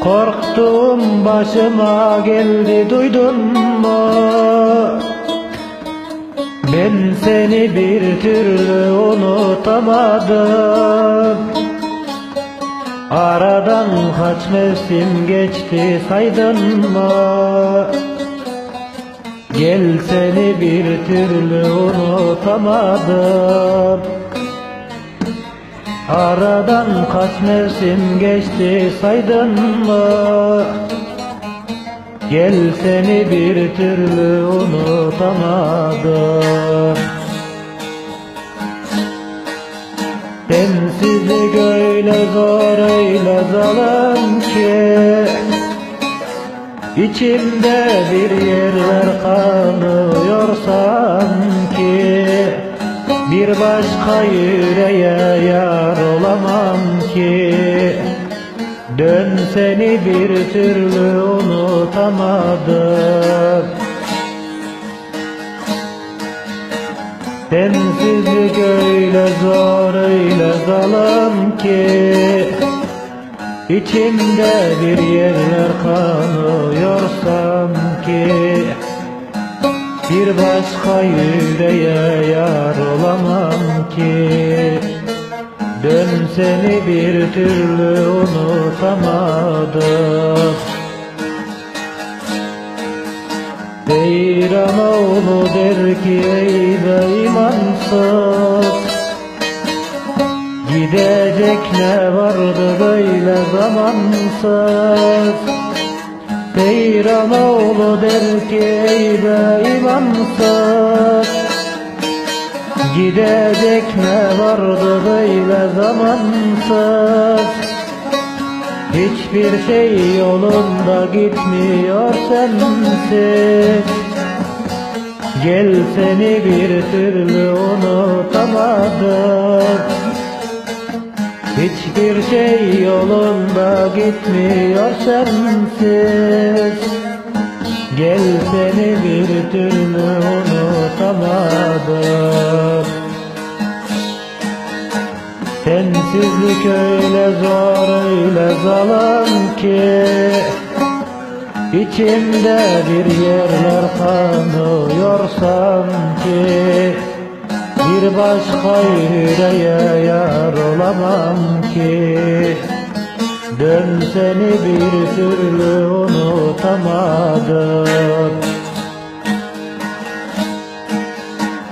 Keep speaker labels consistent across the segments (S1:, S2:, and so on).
S1: Korktuğum başıma geldi duydun mu? Ben seni bir türlü unutamadım Aradan kaç mevsim geçti saydın mı? Gel seni bir türlü unutamadım Aradan kaç mevsim geçti saydın mı? Gel seni bir türlü unutamadım Sensizlik öyle zor öyle zalim ki İçimde bir yerler kanıyor Bir başka yüreğe yar olamam ki. Dön seni bir türlü unutamadım. Sensizlik öyle zor öyle zalim ki. İçimde bir yerler kanıyor sanki Bir başka yüreğe yar olamam ki. Dön seni bir türlü unutamadım. Beyran oğlu der ki ey be imansız Gidecek ne vardı böyle zamansız Beyran oğlu der ki ey be Gidecek ne vardı böyle zamansız Hiçbir şey yolunda gitmiyor sensiz. Gel seni bir türlü unutamadım Hiçbir şey yolunda gitmiyor sensiz. Gel seni bir türlü unutamadım. Sensizlik öyle zor öyle zalim ki İçimde bir yerler kanıyor sanki. Bir başka yüreğe yar olamam ki. Dön seni bir türlü unutamadım.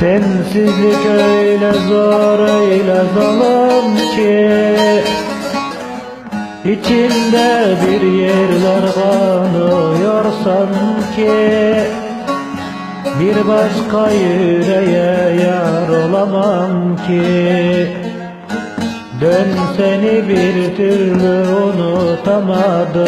S1: Sensizlik öyle zor öyle zalim ki. İçimde bir yerler kanıyor sanki Bir başka yüreğe yar olamam ki Dön seni bir türlü unutamadım